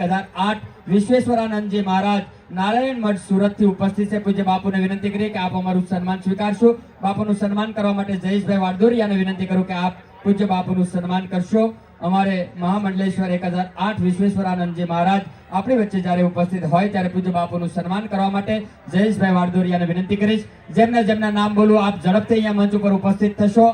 હજાર આઠ વિશ્વેશ્વરાનંદજી મહારાજ નારાયણ મઠ સુરતથી ઉપસ્થિત છે. પૂજ્ય બાપુને વિનંતી કરી કે આપ અમારું સન્માન સ્વીકારશો. બાપુનું સન્માન કરવા માટે જયેશભાઈ વાડદોરિયાને વિનંતી કરું કે આપ પૂજ્ય બાપુનું સન્માન કરશો. અમારે મહામંડલેશ્વર એક હજાર આઠ વિશ્વેશ્વરાનંદજી મહારાજ આપણી વચ્ચે જ્યારે ઉપસ્થિત હોય ત્યારે પૂજ્ય બાપુનું સન્માન કરવા માટે જયેશભાઈ વાડદોરિયાને વિનંતી કરીશ. જેમને જેમના નામ બોલું, આપ ઝડપથી અહીંયા મંચ ઉપર ઉપસ્થિત થશો.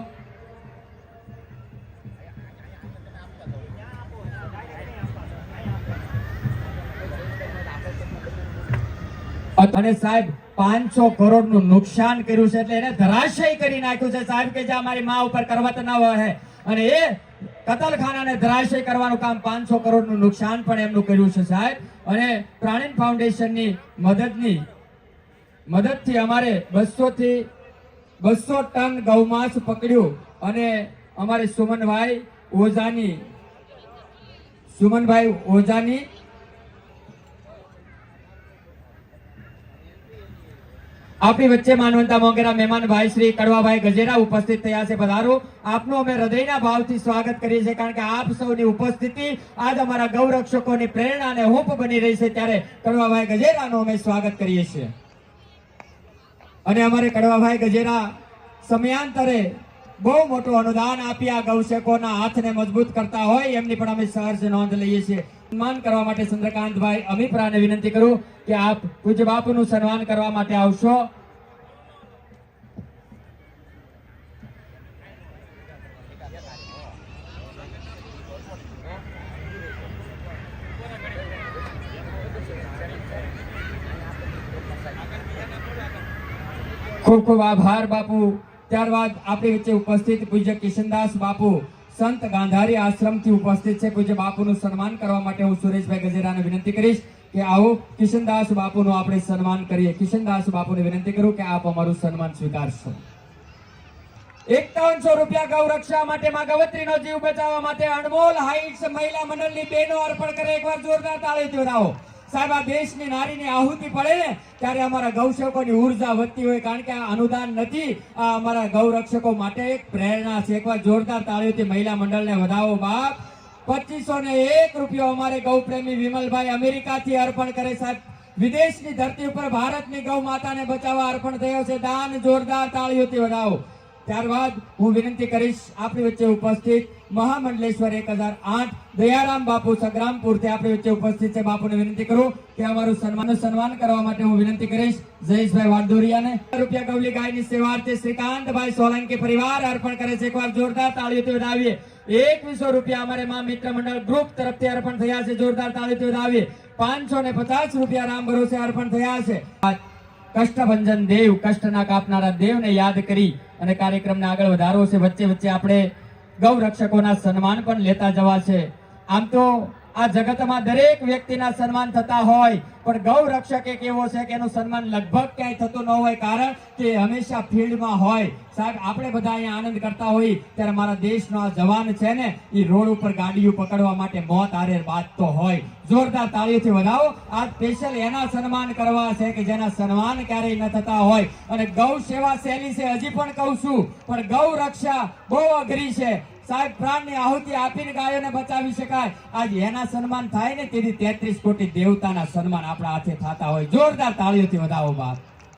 અને સાહેબ, પાંચસો કરોડનું નુકસાન કર્યું છે એટલે એને ધરાશય કરી નાખ્યું છે સાહેબ કે જે અમારી મા ઉપર કરવત ન વહે. અને એ કતલખાનાને ધરાશય કરવાનું કામ પાંચસો કરોડનું નુકસાન પણ એમનું કર્યું છે સાહેબ. અને પ્રાણીન ફાઉન્ડેશનની મદદની, મદદથી અમારે બસો થી બસો ટન ગૌમાંસ પકડ્યું અને અમારે સુમનભાઈ ઓઝાની સુમનભાઈ ઓઝાની આપણી વચ્ચે માનવંતા મોંઘેરા મહેમાન ભાઈ શ્રી કડવાભાઈ ગજેરા ઉપસ્થિત થયા છે પધારો. આપનું અમે હૃદયના ભાવથી સ્વાગત કરીએ છીએ કારણ કે આપ સૌની ઉપસ્થિતિ આજ અમારા ગૌરક્ષકોની પ્રેરણા અને હોપ બની રહી છે ત્યારે કડવાભાઈ ગજેરાનું અમે સ્વાગત કરીએ છીએ. અને અમારે કડવાભાઈ ગજેરા સમયાંતરે બહુ મોટું અનુદાન આપી આ ગૌસેકોના હાથને મજબૂત કરતા હોય, એમની પણ અમે સહર્ષ નોંધ લઈએ છીએ. સન્માન કરવા માટે ચંદ્રકાંતભાઈ અમિપ્રાને વિનંતી કરું કે આપ પૂજ્ય બાપુનું સન્માન કરવા માટે આવશો. ખૂબ ખૂબ આભાર બાપુ. ત્યારબાદ આપણી વચ્ચે ઉપસ્થિત પૂજ્ય કિશનદાસ બાપુ. સંત ગાંધારી આશ્રમથી ઉપસ્થિત છે. પૂજ્ય બાપુનું સન્માન કરવા માટે હું સુરેશભાઈ ગજેરાને વિનંતી કરીશ કે આવો કિશનદાસ બાપુનું આપણે સન્માન કરીએ. કિશનદાસ બાપુને વિનંતી કરું કે આપ અમારું સન્માન સ્વીકારશો. એકાવનસો રૂપિયા ગૌ રક્ષા માટે માં ગવત્રીનો જીવ બચાવવા માટે અનમોલ હાઇટ્સ મહિલા મંડળની બેનો અર્પણ કરે. એકવાર જોરદાર તાળી વધાવો સાહેબ, આ દેશની નારીની આહુતિ પડે ને, ત્યારે અમારા ગૌસેવકોની ઊર્જા વધતી હોય, કારણ કે આ અનુદાન નથી, આ અમારા ગૌરક્ષકો માટે એક પ્રેરણા છે. એકવાર જોરદાર તાળીઓથી મહિલા મંડળને વધાવો બાપ. પચીસો ને એક રૂપિયો અમારે ગૌ પ્રેમી વિમલભાઈ અમેરિકાથી અર્પણ કરે સાહેબ. વિદેશની ધરતી ઉપર ભારતની ગૌ માતાને બચાવવા અર્પણ થયો છે. દાન જોરદાર તાળીઓથી વધાવો. ત્યારબાદ હું વિનંતી કરીશ, આપણી વચ્ચે ઉપસ્થિત મહામંડલેશ્વર એક હજાર આઠ દયારામ બાપુ સંગ્રામપુરથી આપણી વચ્ચે ઉપસ્થિત છે. બાપુને વિનંતી કરું કે અમારું સન્માન સન્માન કરવા માટે હું વિનંતી કરીશ. જયેશભાઈ વાડદોરિયાને રૂપિયા ગૌલી ગાયની સેવાર્થે શ્રીકાંતભાઈ સોલંકી પરિવાર અર્પણ કરે છે. એકવાર જોરદાર તાળીઓથી વધાવીએ એકવીસો રૂપિયા અમારે મા મિત્ર મંડળ ગ્રુપ તરફથી અર્પણ થયા છે. જોરદાર તાળીઓથી વધાવીએ પાંચસો ને પચાસ રૂપિયા રામ ભરોસે અર્પણ થયા છે. કષ્ટભંજન દેવ, કષ્ટના કાપનારા દેવને યાદ કરી અને કાર્યક્રમને આગળ વધારવો છે. વચ્ચે વચ્ચે આપણે ગૌરક્ષકોના સન્માન પણ લેતા જવા છે. આમ તો આ જગતમાં દરેક વ્યક્તિના સન્માન થતા હોય, પણ ગૌ રક્ષક એક એવો છે કે એનું સન્માન લગભગ ક્યાંય થતું ન હોય, કારણ કે હંમેશા ફિલ્ડમાં હોય. સાહેબ, આપણે બધા અહીંયા આનંદ કરતા હોઈ ત્યારે મારા દેશનો આ જવાન છે ને, એ રોડ ઉપર ગાડીઓ પકડવા માટે મોત આરે બાજતો હોય. જોરદાર તાળીઓથી વધાવો. આ સ્પેશિયલ એના સન્માન કરવા છે કે જેના સન્માન ક્યારેય ન થતા હોય. અને ગૌ સેવા શૈલી છે, હજી પણ કહું છું, પણ ગૌ રક્ષા બહુ અઘરી છે. સાહેબ, પ્રાણની આહુતિ આપીને ગાયોને બચાવી શકાય. આજ એના સન્માન થાય ને તેથી તેત્રીસ કોટી દેવતાના સન્માન આપણા હાથે થતા હોય. જોરદાર તાળીઓથી વધાવો બાપ.